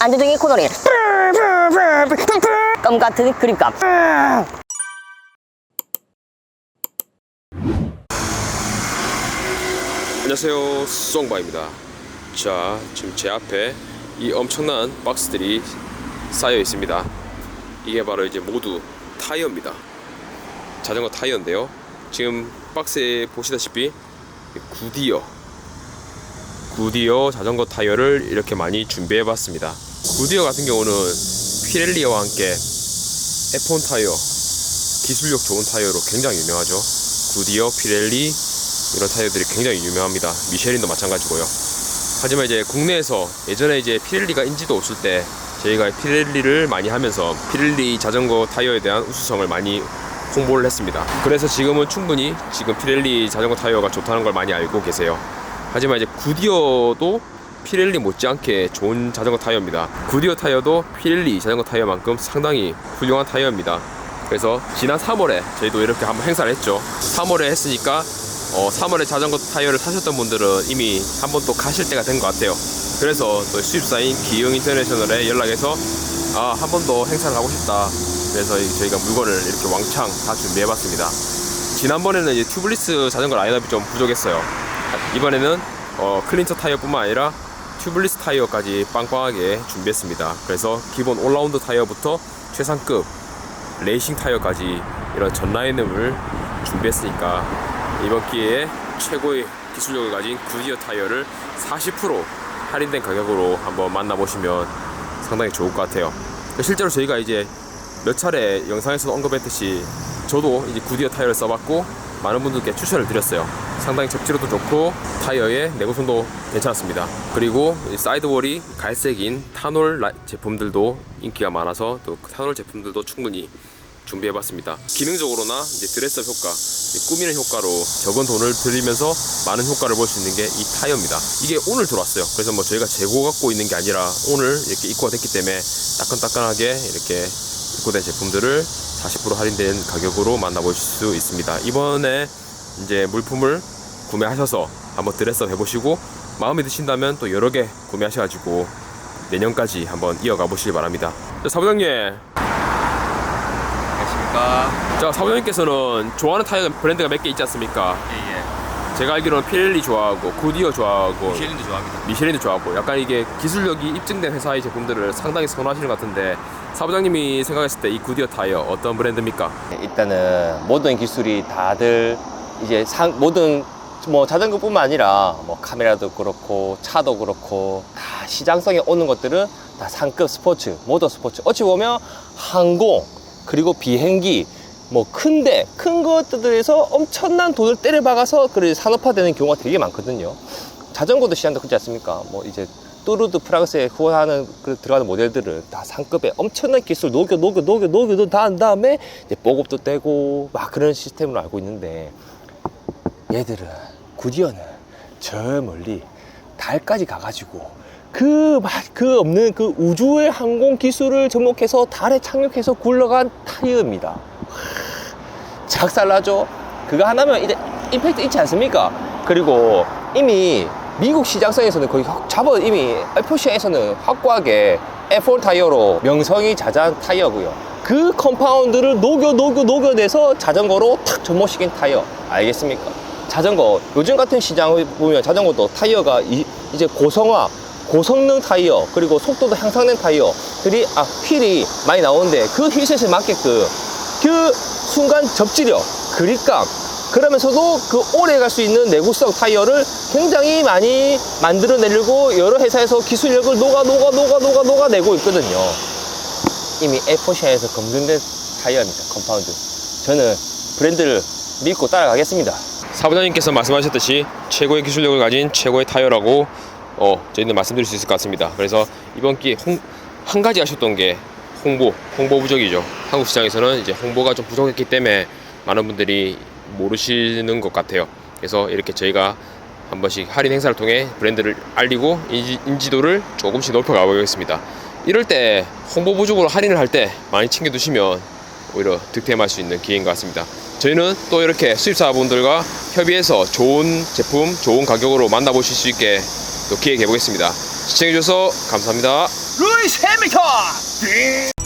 안전적인 코너링. 껌 같은 그립감. 안녕하세요. 송바입니다. 자 지금 제 앞에 이 엄청난 박스들이 쌓여 있습니다. 이게 바로 이제 모두 타이어입니다. 자전거 타이어인데요. 지금 박스에 보시다시피 구디어 구디어 자전거 타이어를 이렇게 많이 준비해 봤습니다 구디어 같은 경우는 피렐리와 함께 F1 타이어 기술력 좋은 타이어로 굉장히 유명하죠 구디어, 피렐리 이런 타이어들이 굉장히 유명합니다. 미쉐린도 마찬가지고요. 하지만 이제 국내에서 예전에 이제 피렐리가 인지도 없을 때 저희가 피렐리를 많이 하면서 피렐리 자전거 타이어에 대한 우수성을 많이 홍보를 했습니다. 그래서 지금은 충분히 지금 피렐리 자전거 타이어가 좋다는 걸 많이 알고 계세요. 하지만 이제 구디어도 피렐리 못지않게 좋은 자전거 타이어입니다. 구디어 타이어도 피렐리 자전거 타이어만큼 상당히 훌륭한 타이어입니다. 그래서 지난 3월에 저희도 이렇게 한번 행사를 했죠. 3월에 했으니까 어, 3월에 자전거 타이어를 사셨던 분들은 이미 한 번 또 가실 때가 된 것 같아요. 그래서 또 수입사인 기영 인터내셔널에 연락해서 아, 한 번 더 행사를 하고 싶다. 그래서 이- 저희가 물건을 이렇게 왕창 다 준비해봤습니다. 지난번에는 이제 튜블리스 자전거 라인업이 좀 부족했어요. 이번에는 어, 클린처 타이어뿐만 아니라 튜블리스 타이어까지 빵빵하게 준비했습니다. 그래서 기본 올라운드 타이어부터 최상급 레이싱 타이어까지 이런 전 라인업을 준비했으니까 이번 기회에 최고의 기술력을 가진 구디어 타이어를 40% 할인된 가격으로 한번 만나보시면 상당히 좋을 것 같아요. 실제로 저희가 이제 몇 차례 영상에서 언급했듯이 저도 이제 구디어 타이어를 써봤고 많은 분들께 추천을 드렸어요. 상당히 접지로도 좋고 타이어의 내구성도 괜찮았습니다. 그리고 이 사이드월이 갈색인 타놀 라- 제품들도 인기가 많아서 또그 타놀 제품들도 충분히 준비해봤습니다. 기능적으로나 이제 드레스업 효과, 이 꾸미는 효과로 적은 돈을 들이면서 많은 효과를 볼 수 있는 게 이 타이어입니다. 이게 오늘 들어왔어요. 그래서 뭐 저희가 재고 갖고 있는 게 아니라 오늘 이렇게 입고가 됐기 때문에 따끈따끈하게 이렇게 입고된 제품들을 40% 할인된 가격으로 만나보실 수 있습니다. 이번에 이제 물품을 구매하셔서 한번 드레스업 해보시고 마음에 드신다면 또 여러 개 구매하셔가지고 내년까지 한번 이어가 보시기 바랍니다. 자, 사부장님. 안녕하십니까. 자, 사부장님께서는 좋아하는 타이어 브랜드가 몇 개 있지 않습니까? 예, 예. 제가 알기로는 피렐리 좋아하고 구디어 좋아하고 미쉐린도 좋아합니다. 미쉐린도 좋아하고 약간 이게 기술력이 입증된 회사의 제품들을 상당히 선호하시는 것 같은데 사부장님이 생각했을 때 이 구디어 타이어 어떤 브랜드입니까? 일단은 모든 기술이 다들 이제 상, 모든 뭐 자전거뿐만 아니라 뭐 카메라도 그렇고 차도 그렇고 다 시장성에 오는 것들은 다 상급 스포츠, 모터 스포츠. 어찌 보면 항공 그리고 비행기 뭐 큰데 큰 것들에서 엄청난 돈을 때려 박아서 그 산업화되는 경우가 되게 많거든요. 자전거도 시장도 그렇지 않습니까? 뭐 이제 뚜르드 프랑스에 후원하는 그 들어가는 모델들은 다 상급의 엄청난 기술 녹여 녹여 녹여 녹여 다 한 다음에 이제 보급도 떼고 막 그런 시스템으로 알고 있는데 얘들은 구디어는 저 멀리 달까지 가가지고 그막그 없는 그 우주의 항공 기술을 접목해서 달에 착륙해서 굴러간 타이어입니다. 작살나죠? 그거 하나면 이제 임팩트 있지 않습니까? 그리고 이미 미국 시장성에서는 거의 확 잡아 이미 F 시장에서는 확고하게 F4 타이어로 명성이 자자한 타이어고요. 그 컴파운드를 녹여 녹여 녹여내서 자전거로 탁 접목시킨 타이어 알겠습니까? 자전거 요즘 같은 시장을 보면 자전거도 타이어가 이, 이제 고성화 고성능 타이어 그리고 속도도 향상된 타이어들이 아 휠이 많이 나오는데 그 휠셋에 맞게끔 그 순간 접지력, 그립감, 그러면서도 그 오래 갈 수 있는 내구성 타이어를 굉장히 많이 만들어내려고 여러 회사에서 기술력을 녹아 녹아 녹아 녹아 녹아내고 있거든요. 이미 에포시아에서 검증된 타이어입니다. 컴파운드. 저는 브랜드를 믿고 따라가겠습니다. 사부장님께서 말씀하셨듯이 최고의 기술력을 가진 최고의 타이어라고 어, 저희는 말씀드릴 수 있을 것 같습니다. 그래서 이번 기회 홍, 한 가지 아셨던 게 홍보, 홍보 부족이죠. 한국 시장에서는 이제 홍보가 좀 부족했기 때문에 많은 분들이 모르시는 것 같아요. 그래서 이렇게 저희가 한 번씩 할인 행사를 통해 브랜드를 알리고 인지, 인지 도를 조금씩 높여가 보겠습니다. 이럴 때 홍보 부족으로 할인을 할 때 많이 챙겨두시면 오히려 득템할 수 있는 기회인 것 같습니다. 저희는 또 이렇게 수입사분들과 협의해서 좋은 제품, 좋은 가격으로 만나보실 수 있게 또 기획해 보겠습니다. 시청해주셔서 감사합니다. 룰! 거의 3m!